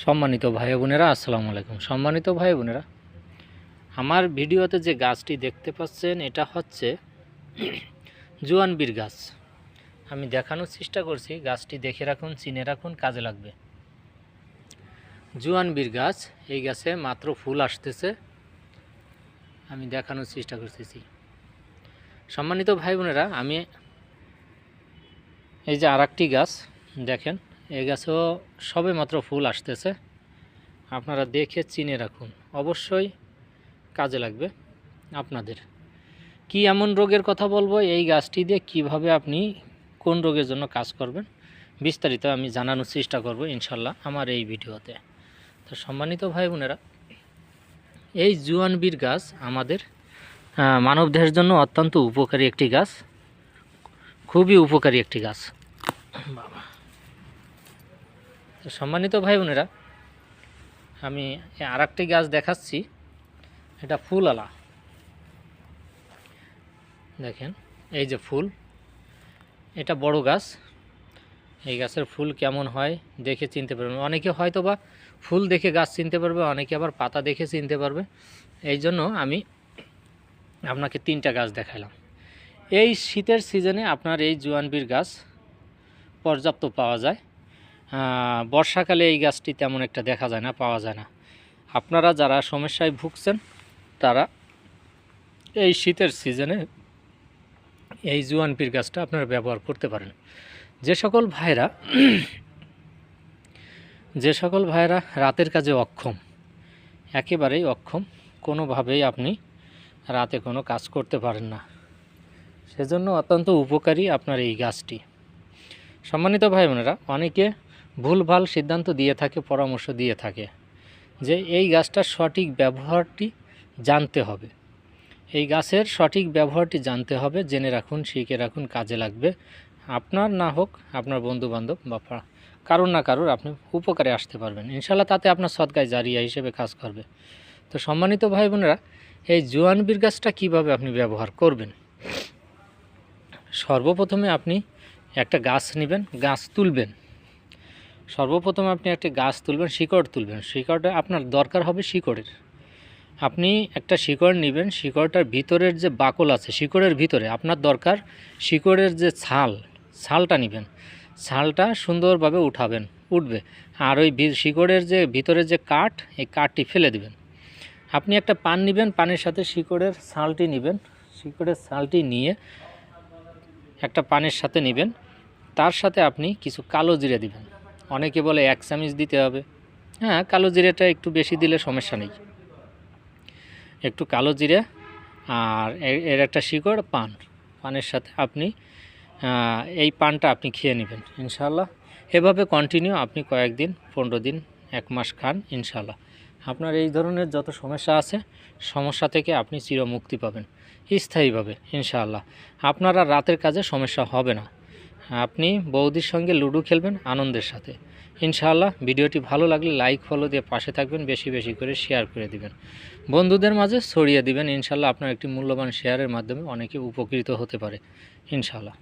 সম্মানিত ভাই বোনেরা, আসসালামু আলাইকুম। সম্মানিত ভাই বোনেরা, আমার ভিডিওতে যে গাছটি দেখতে পাচ্ছেন, এটা হচ্ছে জুয়ান বীর গাছ। আমি দেখানোর চেষ্টা করছি, গাছটি দেখে রাখুন, চিনে রাখুন, কাজে লাগবে। জুয়ান বীর গাছ, এই গাছে মাত্র ফুল আসতেছে। আমি দেখানোর চেষ্টা করতেছি। সম্মানিত ভাই বোনেরা, আমি এই যে আরেকটি গাছ, দেখেন এই গাছেও সবে মাত্র ফুল আসতেছে। আপনারা দেখে চিনে রাখুন। অবশ্যই কাজে লাগবে আপনাদের। কি এমন রোগের কথা বলব? এই গাছটি দিয়ে কীভাবে আপনি কোন রোগের জন্য কাজ করবেন? বিস্তারিত আমি জানানোর চেষ্টা করব ইনশাল্লাহ আমার এই ভিডিওতে। তো সম্মানিত ভাই বোনেরা, এই জুয়ান বীর গাছ আমাদের মানবদেহের জন্য অত্যন্ত উপকারী একটি গাছ। খুবই উপকারী একটি গাছ। বাবা। তো সম্মানিত ভাই বোনেরা আমি আর একটি গাছ দেখাচ্ছি। এটা ফুল আলা দেখেন, এই যে ফুল। এটা বড় গাছ। এই গাছের ফুল কেমন হয় দেখে চিনতে পারবেন। অনেকে হয়তো বা ফুল দেখে গাছ চিনতে পারবে, অনেকে আবার পাতা দেখে চিনতে পারবে। এই জন্য আমি আপনাকে তিনটা গাছ দেখালাম এই শীতের সিজনে আপনার এই জুয়ানবির গাছ পর্যাপ্ত পাওয়া যায়। বর্ষাকালে এই গাছটি তেমন একটা দেখা যায় না, পাওয়া যায় না। আপনারা যারা সমস্যায় ভুগছেন, তারা এই শীতের সিজনে এই জুয়ান পীর গাছটা আপনারা ব্যবহার করতে পারেন। যে সকল ভাইরা, যে সকল ভাইরা রাতের কাজে অক্ষম, একেবারেই অক্ষম, কোনোভাবেই আপনি রাতে কোনো কাজ করতে পারেন না। সেজন্য অত্যন্ত উপকারী আপনার এই গাছটি। সম্মানিত ভাই বোনেরা অনেকে ভুলভাল সিদ্ধান্ত দিয়ে থাকে, পরামর্শ দিয়ে থাকে যে এই গাছটার সঠিক ব্যবহারটি জানতে হবে। এই গাছের সঠিক ব্যবহারটি জানতে হবে, জেনে রাখুন, শিখে রাখুন, কাজে লাগবে। আপনার না হোক, আপনার বন্ধু বান্ধব বা কারোর না কারোর আপনি উপকারে আসতে পারবেন। ইনশাল্লাহ তাতে আপনার সৎকায় জারিয়া হিসেবে কাজ করবে। তো সম্মানিত ভাই বোনেরা এই জোয়ান বীর গাছটা কীভাবে আপনি ব্যবহার করবেন? সর্বপ্রথমে আপনি একটা গাছ নেবেন, গাছ তুলবেন। সর্বপ্রথম আপনি একটি গাছ তুলবেন, শিকড় তুলবেন। শিকড়টা আপনার দরকার হবে শিকড়ের। আপনি একটা শিকড় নেবেন, শিকড়টার ভিতরের যে বাকল আছে, শিকড়ের ভিতরে আপনার দরকার শিকড়ের যে ছাল, ছালটা নেবেন। ছালটা সুন্দরভাবে উঠাবেন, উঠবে। আর ওই শিকড়ের যে ভিতরের যে কাঠ, এই কাঠটি ফেলে দিবেন। আপনি একটা পান নেবেন, পানের সাথে শিকড়ের ছালটি নেবেন। শিকড়ের ছালটি নিয়ে একটা পানের সাথে নেবেন। তার সাথে আপনি কিছু কালো জিরে দিবেন। অনেকে বলে এক চামচ দিতে হবে। হ্যাঁ কালো জিরেটা একটু বেশি দিলে সমস্যা নেই। একটু কালো জিরে আর এর একটা শিকড়, পান। পানের সাথে আপনি এই পানটা আপনি খেয়ে নেবেন ইনশাল্লাহ এভাবে কন্টিনিউ আপনি কয়েকদিন, পনেরো দিন, এক মাস খান ইনশাল্লাহ আপনার এই ধরনের যত সমস্যা আছে, সমস্যা থেকে আপনি চিরমুক্তি পাবেন, স্থায়ীভাবে, ইনশাআল্লাহ। আপনার আর রাতের কাজে সমস্যা হবে না। আপনি বৌদির সঙ্গে লুডো খেলবেন আনন্দের সাথে। ইনশাআল্লাহ ভিডিওটি ভালো লাগলে লাইক, ফলো দিয়ে পাশে থাকবেন, বেশি বেশি করে শেয়ার করে দিবেন। বন্ধুদের মাঝে ছড়িয়ে দিবেন, ইনশাআল্লাহ আপনার একটি মূল্যবান শেয়ারের মাধ্যমে অনেকে উপকৃত হতে পারে, ইনশাআল্লাহ।